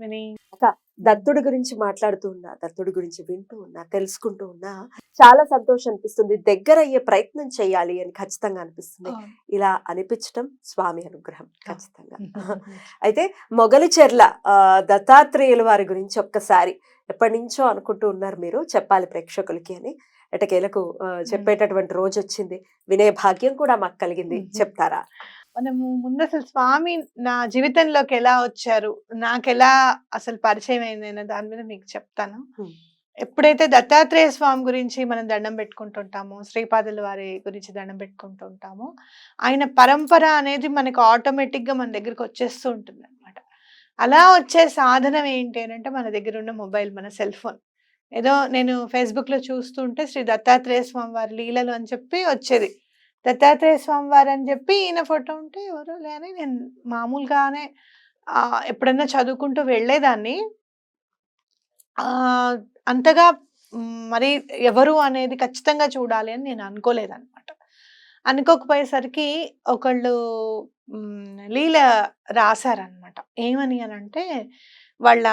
పద్మిని. దత్తుడి గురించి మాట్లాడుతూ ఉన్నా దత్తుడి గురించి వింటూ ఉన్నా తెలుసుకుంటూ ఉన్నా చాలా సంతోషం అనిపిస్తుంది. దగ్గర అయ్యే ప్రయత్నం చేయాలి అని ఖచ్చితంగా అనిపిస్తుంది. ఇలా అనిపించడం స్వామి అనుగ్రహం ఖచ్చితంగా. అయితే మొగలిచెర్ల ఆ, దత్తాత్రేయుల వారి గురించి ఒక్కసారి ఎప్పటి నుంచో అనుకుంటూ ఉన్నారు మీరు చెప్పాలి ప్రేక్షకులకి అని. ఎటకేలకు చెప్పేటటువంటి రోజు వచ్చింది వినే భాగ్యం కూడా మాకు కలిగింది. చెప్తారా? మనము ముందు అసలు స్వామి నా జీవితంలోకి ఎలా వచ్చారు? నాకు ఎలా అసలు పరిచయం అయింది దాని మీద మీకు చెప్తాను. ఎప్పుడైతే దత్తాత్రేయ స్వామి గురించి మనం దండం పెట్టుకుంటుంటామో శ్రీపాదుల వారి గురించి దండం పెట్టుకుంటుంటామో ఆయన పరంపర అనేది మనకు ఆటోమేటిక్గా మన దగ్గరికి వచ్చేస్తూ ఉంటుంది అనమాట అలా వచ్చే సాధనం ఏంటి అని అంటే మన దగ్గర ఉన్న మొబైల్ మన సెల్ ఫోన్. ఏదో నేను ఫేస్బుక్లో చూస్తుంటే శ్రీ దత్తాత్రేయ స్వామి వారి లీలలు అని చెప్పి వచ్చేది. దత్తాత్రేయ స్వామి వారు అని చెప్పి ఈయన ఫోటో ఉంటే ఎవరో లేని నేను మామూలుగానే ఎప్పుడన్నా చదువుకుంటూ వెళ్ళేదాన్ని. అంతగా మరి ఎవరు అనేది ఖచ్చితంగా చూడాలి అని నేను అనుకోలేదన్నమాట. అనుకోకపోయేసరికి ఒకళ్ళు లీల రాశారనమాట ఏమని అని అంటే వాళ్ళ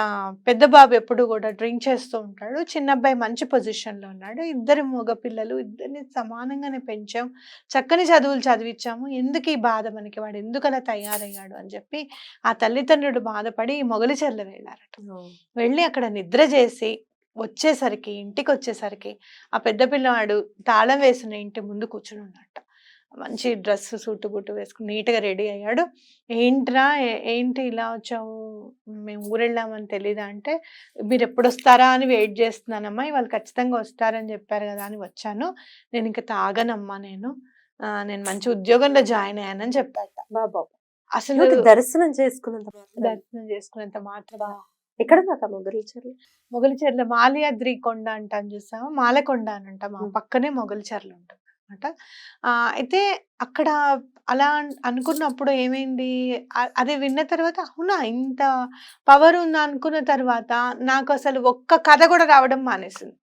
పెద్ద బాబు ఎప్పుడు కూడా డ్రింక్ చేస్తూ ఉంటాడు. చిన్న అబ్బాయి మంచి పొజిషన్లో ఉన్నాడు. ఇద్దరు మగ పిల్లలు ఇద్దరిని సమానంగానే పెంచాం. చక్కని చదువులు చదివించాము ఎందుకు ఈ బాధ మనకి? వాడు ఎందుకు అలా తయారయ్యాడు? అని చెప్పి ఆ తల్లిదండ్రులు బాధపడి మొగలిచెర్ల వెళ్ళారట. వెళ్ళి అక్కడ నిద్ర చేసి వచ్చేసరికి ఇంటికి వచ్చేసరికి ఆ పెద్ద పిల్లవాడు తాళం వేసిన ఇంటి ముందు కూర్చుని ఉన్నట్ట మంచి డ్రెస్ సూటు బుట్టు వేసుకుని నీట్గా రెడీ అయ్యాడు. ఏంట్రా? ఏంటి ఇలా వచ్చావు? మేము ఊరెళ్ళామని తెలీదా అంటే మీరు ఎప్పుడు వస్తారా అని వెయిట్ చేస్తున్నానమ్మా ఇవాళ ఖచ్చితంగా వస్తారని చెప్పారు కదా అని వచ్చాను. నేను ఇంకా తాగనమ్మా నేను. నేను మంచి ఉద్యోగంలో జాయిన్ అయ్యానని చెప్పాట బాబా. అసలు దర్శనం చేసుకున్నంత మాత్రం. దర్శనం చేసుకునేంత మాత్రమా ఎక్కడ దాకా మొగలిచెర్ల మొగలిచెర్ల మాలియాద్రి కొండ అంటాను చూసాము మాలకొండ అని అంట. పక్కనే మొగలిచెర్ల ఉంటుంది అనమాట. అయితే అక్కడ అలా అనుకున్నప్పుడు ఏమైంది? అది విన్న తర్వాత అవునా ఇంత పవర్ ఉందా అనుకున్న తర్వాత నాకు అసలు ఒక్క కథ కూడా రావడం మానేసింది.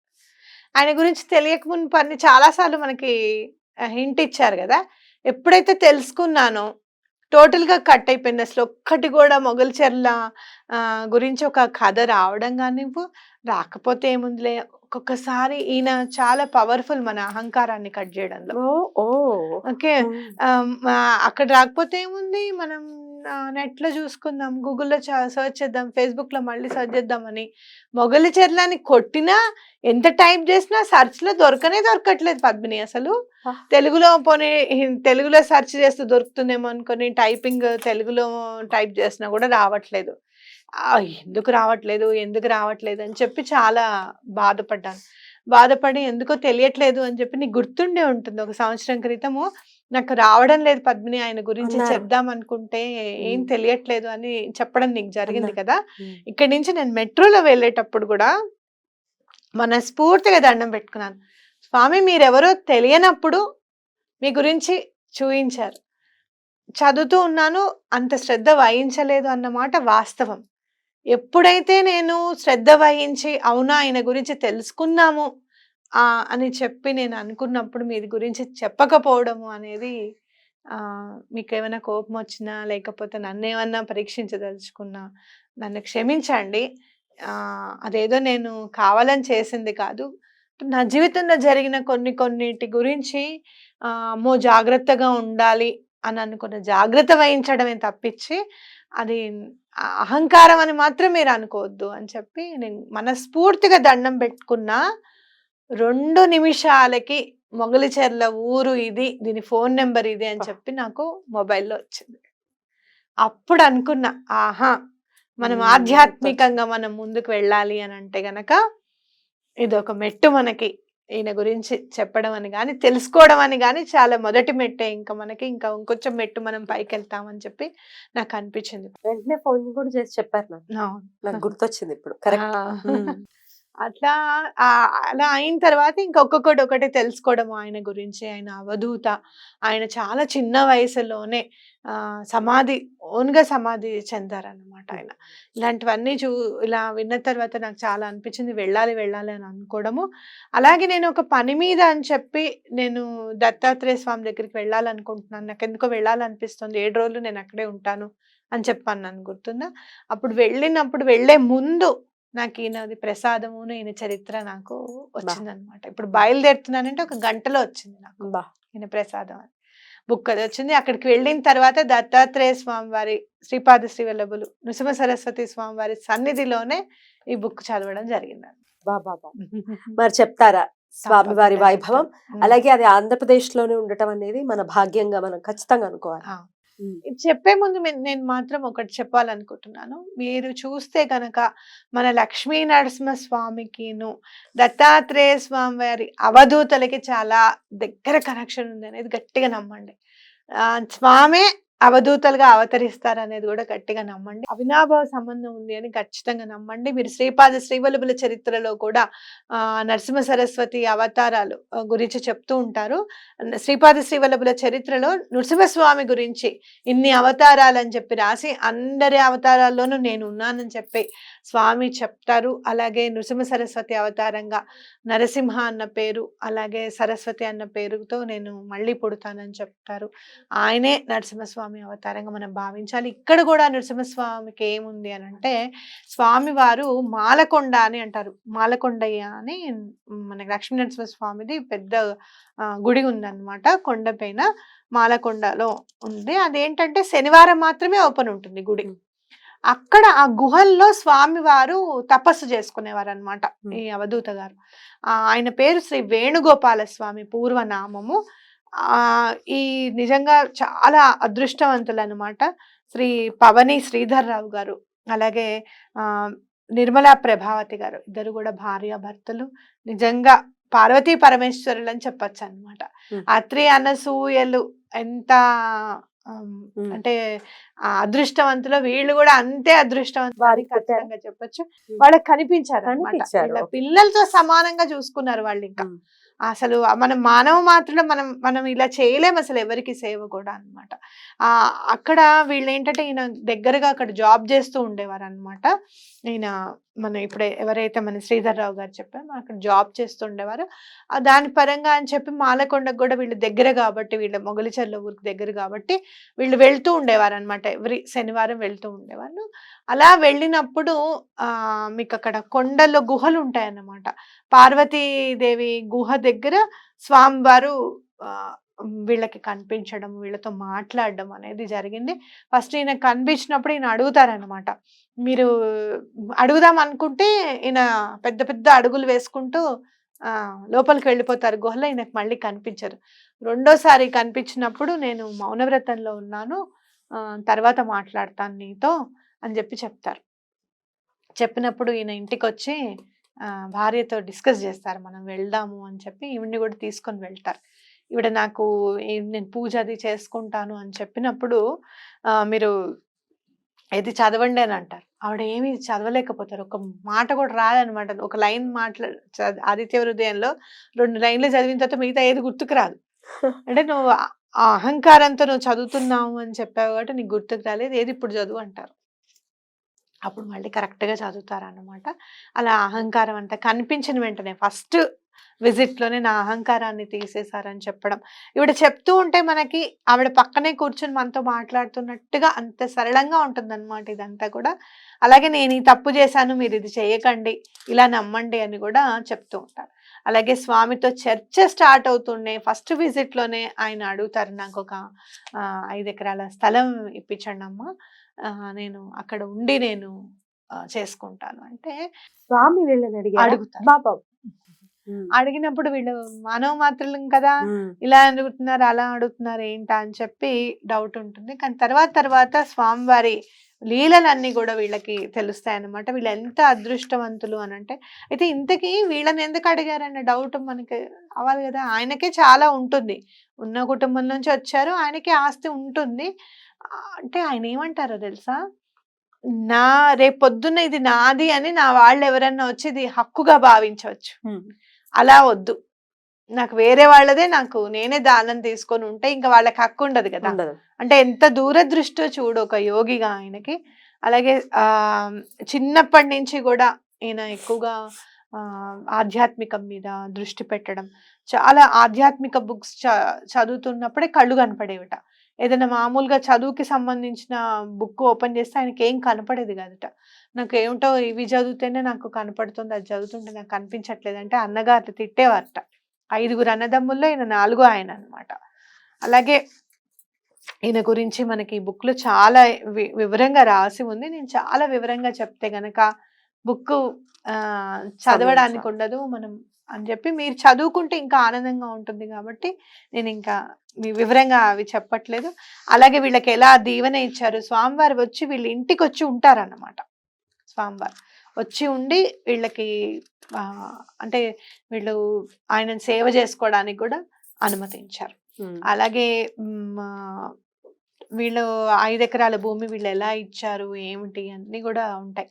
ఆయన గురించి తెలియక మునుపు అన్ని చాలాసార్లు మనకి హింట్ ఇచ్చారు కదా! ఎప్పుడైతే తెలుసుకున్నానో టోటల్గా కట్ అయిపోయింది. అసలు ఒక్కటి కూడా మొగల్చెర్ల గురించి ఒక కథ రావడం కానివ్వు రాకపోతే ఏముందిలే. ఒక్కొక్కసారి ఈయన చాలా పవర్ఫుల్ మన అహంకారాన్ని కట్ చేయడంలో. ఓకే. అక్కడ రాకపోతే ఏముంది? మనం నెట్లో చూసుకుందాం గూగుల్లో సర్చ్ చేద్దాం ఫేస్బుక్లో మళ్ళీ సర్చ్ చేద్దామని. మొగలి చెర్లని కొట్టినా ఎంత టైప్ చేసినా సెర్చ్లో దొరకనే దొరకట్లేదు పద్మిని అసలు. తెలుగులో పోనీ తెలుగులో సెర్చ్ చేస్తే దొరుకుతుందేమో అనుకొని టైపింగ్ తెలుగులో టైప్ చేసినా కూడా రావట్లేదు. ఎందుకు రావట్లేదు ఎందుకు రావట్లేదు అని చెప్పి చాలా బాధపడ్డాను. బాధపడి ఎందుకో తెలియట్లేదు అని చెప్పి నీకు గుర్తుండే ఉంటుంది. ఒక సంవత్సరం క్రితము నాకు రావడం లేదు పద్మిని ఆయన గురించి. చెప్దాం అనుకుంటే ఏం. తెలియట్లేదు అని చెప్పడం నీకు జరిగింది. కదా. ఇక్కడి నుంచి నేను మెట్రోలో వెళ్ళేటప్పుడు కూడా మనస్ఫూర్తిగా దండం పెట్టుకున్నాను స్వామి మీరెవరో తెలియనప్పుడు మీ గురించి చూయించారు చదువుతూ ఉన్నాను అంత శ్రద్ధ వహించలేదు అన్నమాట వాస్తవం ఎప్పుడైతే నేను శ్రద్ధ వహించి అవునా ఆయన గురించి తెలుసుకున్నాము అని చెప్పి నేను అనుకున్నప్పుడు మీది గురించి చెప్పకపోవడము అనేది మీకు ఏమైనా కోపం వచ్చినా లేకపోతే నన్ను ఏమన్నా పరీక్షించదలుచుకున్నా నన్ను క్షమించండి. అదేదో నేను కావాలని చేసింది కాదు. నా జీవితంలో జరిగిన కొన్ని కొన్నిటి గురించి అమ్మో! జాగ్రత్తగా ఉండాలి అని అనుకున్న జాగ్రత్త వహించడమే తప్పించి అది అహంకారం అని మాత్రం మీరు అనుకోవద్దు అని చెప్పి నేను మనస్ఫూర్తిగా దండం పెట్టుకున్నా రెండు నిమిషాలకి మొగలిచెర్ల ఊరు ఇది దీని ఫోన్ నెంబర్ ఇది అని చెప్పి నాకు మొబైల్లో వచ్చింది. అప్పుడు అనుకున్నా ఆహా! మనం. ఆధ్యాత్మికంగా మనం ముందుకు వెళ్ళాలి అని అంటే గనక ఇది ఒక మెట్టు మనకి ఈయన గురించి చెప్పడం అని కానీ తెలుసుకోవడం అని కానీ చాలా మొదటి మెట్టే. ఇంకా మనకి ఇంకా ఇంకొంచెం మెట్టు మనం పైకి వెళ్తామని చెప్పి నాకు అనిపించింది. వెంటనే ఫోన్ కూడా చేసి చెప్పారు నాకు గుర్తొచ్చింది ఇప్పుడు. కరెక్ట్. అట్లా అలా అయిన తర్వాత ఇంకొకటి ఒకటి తెలుసుకోవడం ఆయన గురించి. ఆయన అవధూత. ఆయన చాలా చిన్న వయసులోనే సమాధి ఓన్గా సమాధి చెందారనమాట ఆయన. ఇలాంటివన్నీ చూ ఇలా విన్న తర్వాత నాకు చాలా అనిపించింది. వెళ్ళాలి వెళ్ళాలి అని అనుకోవడము. అలాగే నేను ఒక పని మీద అని చెప్పి నేను దత్తాత్రేయ స్వామి దగ్గరికి వెళ్ళాలనుకుంటున్నాను. నాకు ఎందుకో వెళ్ళాలనిపిస్తుంది. ఏడు రోజులు నేను అక్కడే ఉంటాను అని చెప్పాను నన్ను గుర్తుందా? అప్పుడు వెళ్ళినప్పుడు వెళ్ళే ముందు నాకు ఈయనది ప్రసాదము ఈయన చరిత్ర నాకు వచ్చిందనమాట. ఇప్పుడు బయలుదేరుతున్నానంటే ఒక గంటలో వచ్చింది నాకు బా. ఈయన ప్రసాదం అని. బుక్ అది వచ్చింది. అక్కడికి వెళ్ళిన తర్వాత దత్తాత్రేయ స్వామి వారి శ్రీపాద శ్రీవల్లభులు నృసింహ సరస్వతి స్వామి వారి సన్నిధిలోనే ఈ బుక్ చదవడం జరిగింది బా బా బా. మరి చెప్తారా స్వామివారి వైభవం. అలాగే అది ఆంధ్రప్రదేశ్లోనే ఉండటం అనేది మన భాగ్యంగా మనం ఖచ్చితంగా అనుకోవాలి. ఇది చెప్పే ముందు నేను మాత్రం ఒకటి చెప్పాలనుకుంటున్నాను. మీరు చూస్తే గనక మన లక్ష్మీ నరసింహ స్వామికిను దత్తాత్రేయ స్వామి వారి అవధూతలకి చాలా దగ్గర కనెక్షన్ ఉంది అనేది గట్టిగా నమ్మండి. స్వామే అవధూతలుగా అవతరిస్తారు అనేది కూడా గట్టిగా నమ్మండి. అవినాభావ సంబంధం ఉంది అని ఖచ్చితంగా నమ్మండి. మీరు శ్రీపాద శ్రీవల్లభుల చరిత్రలో కూడా నరసింహ సరస్వతి అవతారాలు గురించి చెప్తూ ఉంటారు. శ్రీపాద శ్రీవల్లభుల చరిత్రలో నృసింహస్వామి గురించి ఇన్ని అవతారాలు అని చెప్పి రాసి అందరి అవతారాల్లోనూ నేను ఉన్నానని చెప్పి స్వామి చెప్తారు. అలాగే నృసింహ సరస్వతి అవతారంగా నరసింహ అన్న పేరు అలాగే సరస్వతి అన్న పేరుతో నేను మళ్ళీ పుడతానని చెప్తారు. ఆయనే నరసింహస్వామి. అవతారంగా మనం భావించాలి. ఇక్కడ కూడా నరసింహస్వామికి ఏముంది అని అంటే స్వామి వారు మాలకొండ అని అంటారు. మాలకొండయ్య అని మన లక్ష్మీ నరసింహస్వామిది పెద్ద గుడి ఉందన్నమాట. కొండపైన మాలకొండలో ఉంది. అదేంటంటే శనివారం మాత్రమే ఓపెన్ ఉంటుంది గుడి. అక్కడ ఆ గుహల్లో స్వామి వారు తపస్సు చేసుకునేవారు అనమాట. ఈ అవధూత గారు. ఆయన పేరు శ్రీ వేణుగోపాల స్వామి పూర్వనామము. ఈ నిజంగా చాలా అదృష్టవంతులు అనమాట శ్రీ పవని శ్రీధర్ రావు గారు అలాగే ఆ నిర్మలా ప్రభావతి గారు ఇద్దరు కూడా భార్య భర్తలు నిజంగా పార్వతీ పరమేశ్వరులు అని చెప్పొచ్చు అనమాట. అత్రి అనసూయలు ఎంత. అంటే అదృష్టవంతులు వీళ్ళు కూడా అంతే అదృష్టవంతులు వారికి అని ఖచ్చితంగా చెప్పొచ్చు. వాళ్ళకి కనిపించారు. వీళ్ళ పిల్లలతో సమానంగా చూసుకున్నారు వాళ్ళు ఇంకా. అసలు మనం మానవ మాత్రలో మనం మనం ఇలా చేయలేం అసలు ఎవరికి సేవ కూడా అన్నమాట. ఆ అక్కడ వీళ్ళు ఏంటంటే ఈయన దగ్గరగా అక్కడ జాబ్ చేస్తూ ఉండేవారు అనమాట ఈయన మన ఇప్పుడు ఎవరైతే మన శ్రీధర్ రావు గారు చెప్పామో అక్కడ జాబ్ చేస్తుండేవారు. ఆ దాని పరంగా అని చెప్పి మాలకొండకు కూడా వీళ్ళు దగ్గర కాబట్టి వీళ్ళ మొగలిచర్ల ఊరికి దగ్గర కాబట్టి వీళ్ళు వెళ్తూ ఉండేవారు అనమాట ఎవ్రీ శనివారం వెళ్తూ ఉండేవారు అలా వెళ్ళినప్పుడు ఆ మీకు అక్కడ కొండల్లో గుహలు ఉంటాయన్నమాట. పార్వతీదేవి గుహ దగ్గర స్వామివారు ఆ, వీళ్ళకి కనిపించడం వీళ్ళతో మాట్లాడడం అనేది జరిగింది. ఫస్ట్ ఈయన కనిపించినప్పుడు ఈయన అడుగుతారనమాట మీరు అడుగుదాం అనుకుంటే ఈయన పెద్ద పెద్ద అడుగులు వేసుకుంటూ లోపలికి వెళ్ళిపోతారు. గుహలో ఈయనకు మళ్ళీ కనిపించరు. రెండోసారి కనిపించినప్పుడు నేను మౌనవ్రతంలో ఉన్నాను. తర్వాత మాట్లాడతాను నీతో అని చెప్పి చెప్తారు. చెప్పినప్పుడు ఈయన ఇంటికి వచ్చి భార్యతో డిస్కస్ చేస్తారు. మనం వెళ్దాము అని చెప్పి ఈవిడ్ని కూడా తీసుకొని వెళ్తారు. ఇవిడ నాకు నేను పూజ అది చేసుకుంటాను అని చెప్పినప్పుడు మీరు ఇది చదవండి అని అంటారు. ఆవిడ ఏమి చదవలేకపోతారు. ఒక మాట కూడా రాదనమాట. ఒక లైన్ మాట్లా ఆదిత్య హృదయంలో రెండు లైన్లు చదివిన తర్వాత మిగతా ఏది గుర్తుకు రాదు. అంటే నువ్వు ఆ అహంకారంతో నువ్వు చదువుతున్నావు అని చెప్పావు కాబట్టి నీకు గుర్తుకు రాలేదు. ఏది ఇప్పుడు చదువు అంటారు. అప్పుడు మళ్ళీ కరెక్ట్గా చదువుతారన్నమాట. అలా అహంకారం అంతా కనిపించిన వెంటనే ఫస్ట్ విజిట్లోనే నా అహంకారాన్ని తీసేశారని చెప్పడం. ఇవిడ చెప్తూ ఉంటే మనకి ఆవిడ పక్కనే కూర్చుని మనతో మాట్లాడుతున్నట్టుగా అంత సరళంగా ఉంటుందన్నమాట ఇదంతా కూడా. అలాగే నేను ఈ తప్పు చేశాను మీరు ఇది చేయకండి ఇలా నమ్మండి అని కూడా చెప్తూ ఉంటారు. అలాగే స్వామితో చర్చ స్టార్ట్ అవుతుండే ఫస్ట్ విజిట్లోనే ఆయన అడుగుతారు నాకు ఒక ఐదు ఎకరాల స్థలం ఇప్పించండి అమ్మా నేను అక్కడ ఉండి నేను చేసుకుంటాను. అంటే స్వామి వీళ్ళని అడిగారు? అడుగుతారు. బాబా అడిగినప్పుడు వీళ్ళు మానవ మాత్రలం కదా ఇలా అడుగుతున్నారు అలా అడుగుతున్నారు ఏంటా అని చెప్పి డౌట్ ఉంటుంది. కానీ తర్వాత తర్వాత స్వామివారి లీలలన్నీ కూడా వీళ్ళకి తెలుస్తాయి అన్నమాట వీళ్ళు ఎంత అదృష్టవంతులు అని అంటే అయితే ఇంతకీ వీళ్ళని ఎందుకు అడిగారన్న డౌట్ మనకి అవ్వాలి కదా. ఆయనకే చాలా ఉంటుంది. ఉన్న కుటుంబం నుంచి వచ్చారు ఆయనకే ఆస్తి ఉంటుంది. అంటే ఆయన ఏమంటారో తెలుసా? నా రేపు పొద్దున్న ఇది నాది అని నా వాళ్ళు ఎవరన్నా వచ్చి ఇది హక్కుగా భావించవచ్చు. అలా వద్దు. నాకు వేరే వాళ్ళదే నాకు నేనే దానం తీసుకొని ఉంటే ఇంకా వాళ్ళకి హక్కు ఉండదు కదా. అంటే ఎంత దూరదృష్టో చూడు ఒక యోగిగా ఆయనకి. అలాగే ఆ చిన్నప్పటి నుంచి కూడా ఈయన ఎక్కువగా ఆధ్యాత్మికం మీద దృష్టి పెట్టడం చాలా ఆధ్యాత్మిక బుక్స్ చదువుతున్నప్పుడే కళ్ళు కనపడేవిట. ఏదైనా మామూలుగా చదువుకి సంబంధించిన బుక్ ఓపెన్ చేస్తే ఆయనకి ఏం కనపడేది కాదట. నాకు ఏమిటో ఇవి చదివితేనే నాకు కనపడుతుంది అది చదువుతుంటే నాకు కనిపించట్లేదు అంటే అన్నగారు తిట్టేవారట. ఐదుగురు అన్నదమ్ముల్లో ఈయన నాలుగో ఆయన అన్నమాట. అలాగే ఈయన గురించి మనకి ఈ బుక్లో చాలా వి- వివరంగా రాసి ఉంది. నేను చాలా వివరంగా చెప్తే గనక బుక్ చదవడానికి ఉండదు మనం అని చెప్పి మీరు చదువుకుంటే ఇంకా ఆనందంగా ఉంటుంది కాబట్టి నేను ఇంకా వివరంగా అవి చెప్పట్లేదు. అలాగే వీళ్ళకి ఎలా దీవెన ఇచ్చారు? స్వామివారు వచ్చి వీళ్ళ ఇంటికి వచ్చి ఉంటారన్నమాట. స్వామివారు వచ్చి ఉండి వీళ్ళకి అంటే వీళ్ళు ఆయనను సేవ చేసుకోవడానికి కూడా అనుమతించారు. అలాగే వీళ్ళు ఐదు ఎకరాల భూమి వీళ్ళు ఎలా ఇచ్చారు? ఏమిటి? అన్నీ కూడా ఉంటాయి.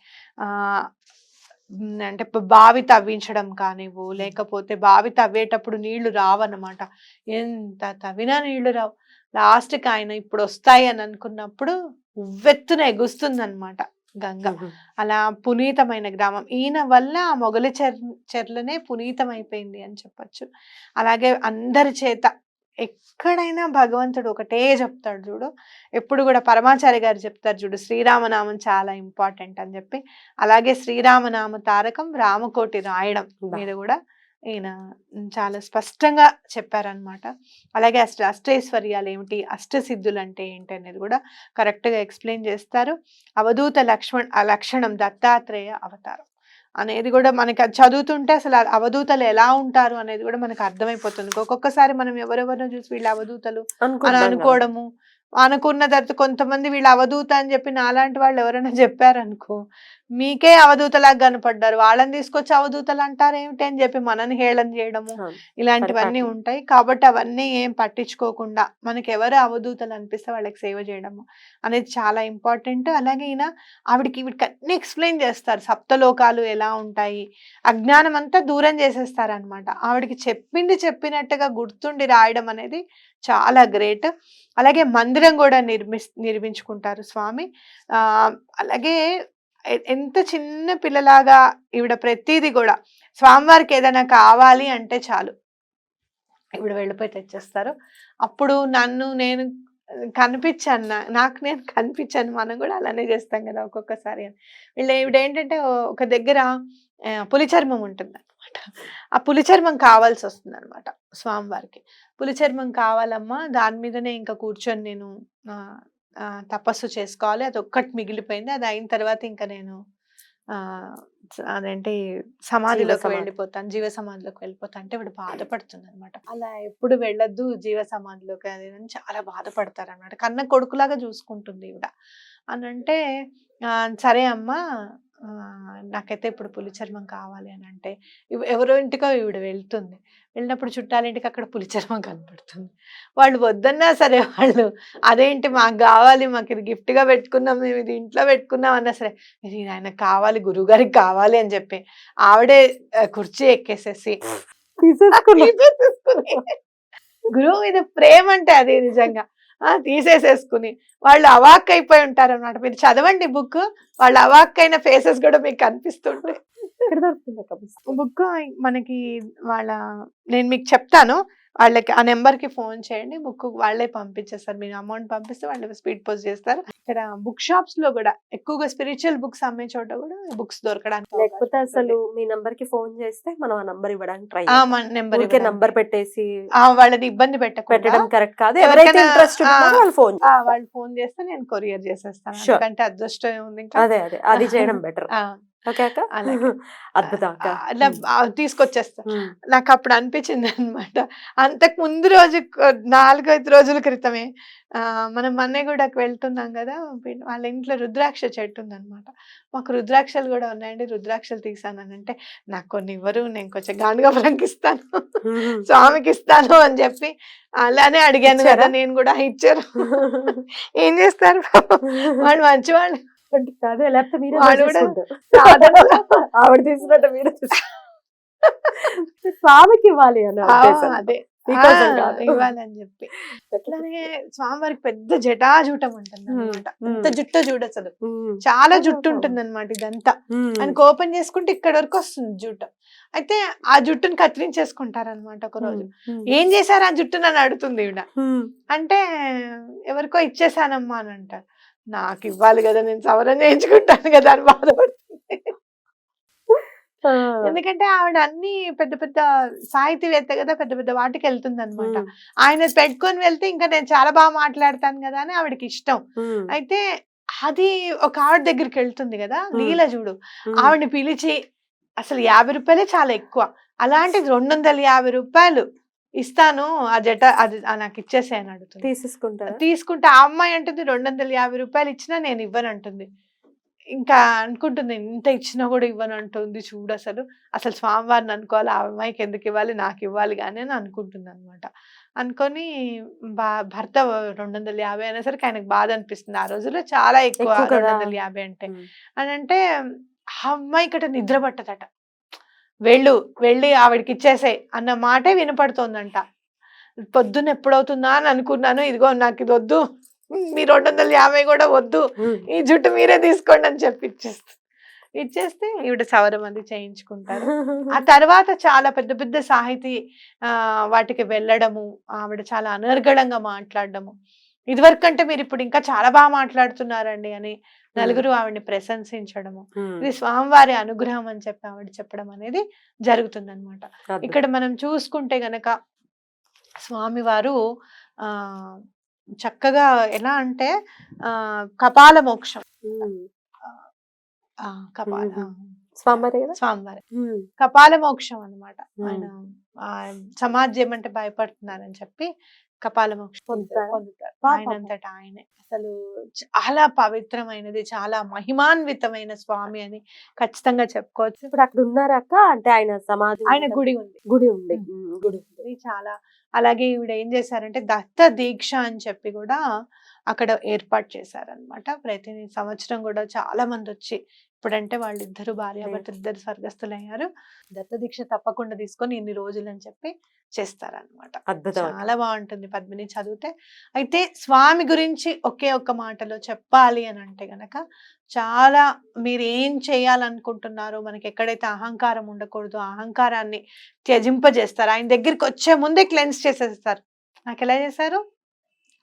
అంటే బావి తవ్వించడం కానివ్వు లేకపోతే బావి తవ్వేటప్పుడు నీళ్ళు రావన్నమాట. ఎంత తవ్వినా నీళ్ళు రావు. లాస్ట్కి ఆయన ఇప్పుడు వస్తాయి అని అనుకున్నప్పుడు ఉవ్వెత్తున ఎగుస్తుంది అనమాట గంగ. అలా పునీతమైన గ్రామం. ఈయన వల్ల ఆ మొగలి చెర్ చెర్లనే పునీతమైపోయింది అని చెప్పొచ్చు. అలాగే అందరి చేత ఎక్కడైనా భగవంతుడు ఒకటే చెప్తాడు చూడు. ఎప్పుడు కూడా పరమాచార్య గారు చెప్తారు చూడు శ్రీరామనామం చాలా ఇంపార్టెంట్ అని చెప్పి. అలాగే శ్రీరామనామ తారకం రామకోటి రాయడం. మీద కూడా ఈయన చాలా స్పష్టంగా చెప్పారనమాట అలాగే అష్ట అష్టైశ్వర్యాలు ఏమిటి అష్టసిద్ధులు అంటే ఏంటి అనేది కూడా కరెక్ట్గా ఎక్స్ప్లెయిన్ చేస్తారు. అవధూత లక్ష్మణ్ ఆ లక్షణం దత్తాత్రేయ అవతారం. అనేది కూడా మనకి అది చదువుతుంటే అసలు అవధూతలు ఎలా ఉంటారు అనేది కూడా మనకు అర్థమైపోతుంది ఒక్కొక్కసారి మనం ఎవరెవరినో చూసి వీళ్ళు అవధూతలు అని. అనుకోవడము అనుకున్న తర్వాత కొంతమంది వీళ్ళు అవధూత అని చెప్పి నాలాంటి వాళ్ళు ఎవరైనా చెప్పారనుకో మీకే అవధూతలాగా కనపడ్డారు. వాళ్ళని తీసుకొచ్చి అవధూతలు అంటారు ఏమిటి అని చెప్పి మనని హేళన చేయడము. ఇలాంటివన్నీ. ఉంటాయి. కాబట్టి అవన్నీ ఏం పట్టించుకోకుండా మనకి ఎవరు అవధూతలు అనిపిస్తే వాళ్ళకి సేవ చేయడము అనేది చాలా ఇంపార్టెంట్. అలాగే ఈయన ఆవిడకి వీడికి అన్ని ఎక్స్ప్లెయిన్ చేస్తారు. సప్తలోకాలు ఎలా ఉంటాయి అజ్ఞానం అంతా దూరం చేసేస్తారు అనమాట ఆవిడకి చెప్పింది చెప్పినట్టుగా గుర్తుండి రాయడం అనేది చాలా గ్రేట్. అలాగే మందిరం కూడా నిర్మి నిర్మించుకుంటారు స్వామి. ఆ అలాగే ఎంత చిన్న పిల్లలాగా ఈవిడ ప్రతిదీ కూడా స్వామివారికి ఏదైనా కావాలి అంటే చాలు. ఇప్పుడు వెళ్ళిపోయి తెచ్చేస్తారు. అప్పుడు నన్ను నేను కనిపించాను నాకు నేను కనిపించాను. మనం కూడా అలానే చేస్తాం కదా ఒక్కొక్కసారి అని. వీళ్ళు ఈవిడ ఏంటంటే ఒక దగ్గర పులిచర్మం పులి చర్మం ఉంటుంది అనమాట ఆ పులి చర్మం కావాల్సి వస్తుంది అనమాట స్వామివారికి. పులి చర్మం కావాలమ్మా దాని మీదనే ఇంకా కూర్చొని నేను తపస్సు చేసుకోవాలి. అది ఒక్కటి మిగిలిపోయింది. అది అయిన తర్వాత ఇంకా నేను అదేంటి సమాధిలోకి సమాధి. వెళ్ళిపోతాను. జీవ సమాధిలోకి వెళ్ళిపోతాను. అంటే ఇప్పుడు బాధపడుతుంది అనమాట అలా ఎప్పుడు వెళ్ళొద్దు జీవ సమాధిలోకి అది చాలా బాధపడతారు అనమాట కన్న కొడుకులాగా చూసుకుంటుంది ఈవిడ. అని అంటే "ఆ, సరే అమ్మా నాకైతే ఇప్పుడు పులి చర్మం కావాలి అని అంటే ఎవరో ఇంటికో ఈవిడ వెళ్తుంది. వెళ్ళినప్పుడు చుట్టాలింటికి అక్కడ పులి చర్మం కనపడుతుంది. వాళ్ళు వద్దన్నా సరే వాళ్ళు అదేంటి మాకు కావాలి మాకు ఇది gift గా పెట్టుకున్నాం మేము ఇది ఇంట్లో పెట్టుకున్నాం అన్నా సరే ఇది ఆయనకు కావాలి గురువుగారికి కావాలి అని చెప్పి ఆవిడే కుర్చీ ఎక్కేసేసి గురువు మీద ప్రేమ అంటే అది నిజంగా. తీసేసేసుకుని. వాళ్ళు అవాక్ అయిపోయి ఉంటారు అనమాట మీరు చదవండి బుక్. వాళ్ళు అవాక్ అయిన ఫేసెస్ కూడా మీకు కనిపిస్తుంటాయి? బుక్ మనకి వాళ్ళ నేను మీకు చెప్తాను. వాళ్ళకి ఆ నెంబర్కి ఫోన్ చేయండి. బుక్ వాళ్ళే పంపించేస్తారు. మీరు అమౌంట్ పంపిస్తే వాళ్ళు స్పీడ్ పోస్ట్ చేస్తారు. ఇక్కడ బుక్ షాప్స్లో కూడా ఎక్కువగా స్పిరిచువల్ బుక్స్ అమ్మే చోట కూడా బుక్స్ దొరకడానికి లేకపోతే అసలు మీ నంబర్కి ఫోన్ చేస్తే మనం ఆ నంబర్ ఇవ్వడానికి ట్రై నెంబర్ నంబర్ పెట్టేసి వాళ్ళని ఇబ్బంది పెట్టకుండా పెట్టడం కరెక్ట్ కాదు. ఎవరైతే ఇంట్రెస్ట్ వాళ్ళు ఫోన్ వాళ్ళు ఫోన్ చేస్తే నేను కొరియర్ చేసేస్తాను. ఎందుకంటే అదృష్టం ఉంది అదే అదే. అది చేయడం బెటర్ ఓకే అక్క అలాగే. అద్భుతం అలా తీసుకొచ్చేస్తా. నాకు అప్పుడు అనిపించింది అనమాట అంతకు ముందు రోజు నాలుగైదు రోజుల క్రితమే మనం మన్నెగూడకు వెళ్తున్నాం కదా వాళ్ళ ఇంట్లో రుద్రాక్ష చెట్టు ఉందన్నమాట మాకు రుద్రాక్షలు కూడా ఉన్నాయండి. రుద్రాక్షలు తీసానంటే నాకు కొన్ని ఇవ్వరు నేను కొంచెం గానుగపురంకి ఇస్తాను. స్వామికి ఇస్తాను అని చెప్పి అలానే అడిగాను కదా? నేను కూడా ఇచ్చారు. ఏం చేస్తారు వాళ్ళు మంచివాళ్ళు. అంటే కాదు లేకపోతే మీరే ఆవిడ తీసుకున్నట్టు మీరు స్వామికి ఇవ్వాలి అని. అదే. ఇవ్వాలని చెప్పి. అట్లానే స్వామివారికి పెద్ద జటాజూటం ఉంటుంది అనమాట అంత జుట్టు చూడు అసలు. చాలా జుట్టు ఉంటుంది అనమాట ఇదంతా. ఆయనకు ఓపెన్ చేసుకుంటే ఇక్కడ వరకు వస్తుంది జుట్టు. అయితే ఆ జుట్టుని కత్తిరించేసుకుంటారనమాట ఒక రోజు. ఏం చేశారు ఆ జుట్టు నన్ను అడుగుతుంది ఈవిడ. ఉమ్. అంటే ఎవరికో ఇచ్చేసానమ్మా అని అంటారు. నాకు ఇవ్వాలి కదా నేను సవరణ చేయించుకుంటాను కదా అని బాధపడుతుంది. ఎందుకంటే ఆవిడ అన్ని పెద్ద పెద్ద సాహితీవేత్త కదా పెద్ద పెద్ద వాటికి వెళ్తుంది అనమాట. ఆయన పెట్టుకొని వెళ్తే ఇంకా నేను చాలా బాగా మాట్లాడతాను కదా అని ఆవిడకి ఇష్టం. అయితే అది ఒక ఆవిడ దగ్గరికి వెళ్తుంది కదా. లీల చూడు. ఆవిడని పిలిచి అసలు యాభై రూపాయలే చాలా ఎక్కువ అలాంటిది రెండు వందల యాభై రూపాయలు ఇస్తాను ఆ జట అది నాకు ఇచ్చేసే అని అడుగుతుంది. తీసేసుకుంటారా? తీసుకుంటే ఆ అమ్మాయి అంటుంది రెండు వందల యాభై రూపాయలు ఇచ్చినా నేను ఇవ్వను అంటుంది ఇంకా అనుకుంటుంది ఇంత ఇచ్చినా కూడా ఇవ్వను అంటుంది చూడు అసలు. అసలు స్వామివారిని అనుకోవాలి? ఆ అమ్మాయికి ఎందుకు ఇవ్వాలి? నాకు ఇవ్వాలి కానీ అని అనుకుంటుంది అనమాట అనుకొని బా భర్త రెండు వందల యాభై అనేసరికి ఆయనకు బాధ అనిపిస్తుంది. ఆ రోజుల్లో చాలా ఎక్కువ. రెండు వందల యాభై అంటే. అని అంటే ఆ అమ్మాయి ఇక్కడ నిద్ర పట్టదట. వెళ్ళు వెళ్ళి ఆవిడకి ఇచ్చేసాయి అన్న మాటే వినపడుతోందంట. పొద్దున్న ఎప్పుడవుతుందా అని అనుకున్నాను. ఇదిగో నాకు ఇది వద్దు మీ రెండు వందల యాభై కూడా వద్దు. ఈ జుట్టు మీరే తీసుకోండి అని చెప్పి ఇచ్చేస్తే. ఇచ్చేస్తే ఈవిడ సవరం అది చేయించుకుంటారు. ఆ తర్వాత చాలా పెద్ద పెద్ద సాహితీ ఆ వాటికి వెళ్ళడము ఆవిడ చాలా అనర్గళంగా మాట్లాడడము. ఇదివరకు అంటే మీరు ఇప్పుడు ఇంకా చాలా బాగా మాట్లాడుతున్నారండి అని నలుగురు ఆవిడని ప్రశంసించడము. ఇది స్వామివారి అనుగ్రహం అని చెప్పి ఆవిడ చెప్పడం అనేది జరుగుతుంది అనమాట. ఇక్కడ మనం చూసుకుంటే గనక స్వామివారు ఆ చక్కగా ఎలా అంటే ఆ కపాల మోక్షం కపాల. స్వామివారే స్వామివారి. కపాల మోక్షం అన్నమాట మ్మ్. ఆయన ఆ, సమాజం అంటే భయపడుతున్నారని చెప్పి కపాల మోక్షం పొందుతారా? ఆయనంతటా ఆయనే. అసలు చాలా పవిత్రమైనది చాలా మహిమాన్వితమైన స్వామి అని ఖచ్చితంగా చెప్పుకోవచ్చు. ఇప్పుడు అక్కడ ఉన్నారా అక్క అంటే ఆయన సమాధి ఆయన? గుడి ఉంది. గుడి ఉంది. గుడి ఉంది. చాలా అలాగే ఈవిడ ఏం చేశారంటే దత్త దీక్ష అని చెప్పి కూడా అక్కడ ఏర్పాటు చేశారనమాట ప్రతి సంవత్సరం కూడా చాలా మంది వచ్చి ఇప్పుడంటే వాళ్ళిద్దరు భార్యాభర్తలు ఇద్దరు స్వర్గస్థులయ్యారు. దత్త దీక్ష తప్పకుండా తీసుకొని ఇన్ని రోజులు అని చెప్పి చేస్తారనమాట. చాలా బాగుంటుంది పద్మిని చదివితే. అయితే స్వామి గురించి ఒకే ఒక్క మాటలో చెప్పాలి అని అంటే గనక చాలా మీరు ఏం చేయాలనుకుంటున్నారో మనకి ఎక్కడైతే అహంకారం ఉండకూడదు ఆ అహంకారాన్ని త్యజింపజేస్తారు. ఆయన దగ్గరికి వచ్చే ముందే క్లెన్స్ చేసేస్తారు. నాకు ఎలా చేశారు?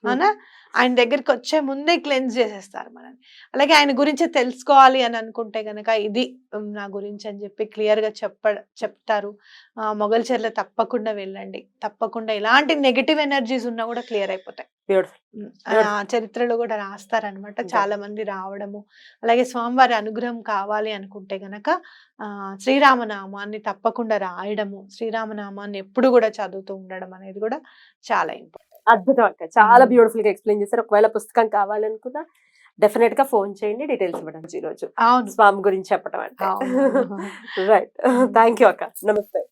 అవునా? ఆయన దగ్గరికి వచ్చే ముందే క్లెన్స్ చేసేస్తారు మనని అలాగే ఆయన గురించి తెలుసుకోవాలి అని అనుకుంటే గనక ఇది నా గురించి అని చెప్పి క్లియర్గా చెప్ప చెప్తారు. ఆ, మొగల్ చెర్ల తప్పకుండా వెళ్ళండి. తప్పకుండా ఎలాంటి నెగటివ్ ఎనర్జీస్ ఉన్నా కూడా క్లియర్ అయిపోతాయి. చరిత్రలో కూడా రాస్తారనమాట చాలా మంది రావడము. అలాగే స్వామివారి అనుగ్రహం కావాలి అనుకుంటే గనక ఆ శ్రీరామనామాన్ని తప్పకుండా రాయడము శ్రీరామనామాన్ని ఎప్పుడు కూడా చదువుతూ ఉండడం అనేది కూడా చాలా ఇంపార్టెంట్. అద్భుతం అక్క. చాలా. బ్యూటిఫుల్గా ఎక్స్ప్లెయిన్ చేశారు. ఒకవేళ పుస్తకం కావాలనుకున్నా డెఫినెట్గా ఫోన్ చేయండి డీటెయిల్స్ ఇవ్వడం ఈ రోజు. స్వామి గురించి చెప్పడం అంటే. రైట్ థ్యాంక్ యూ అక్క. నమస్తే.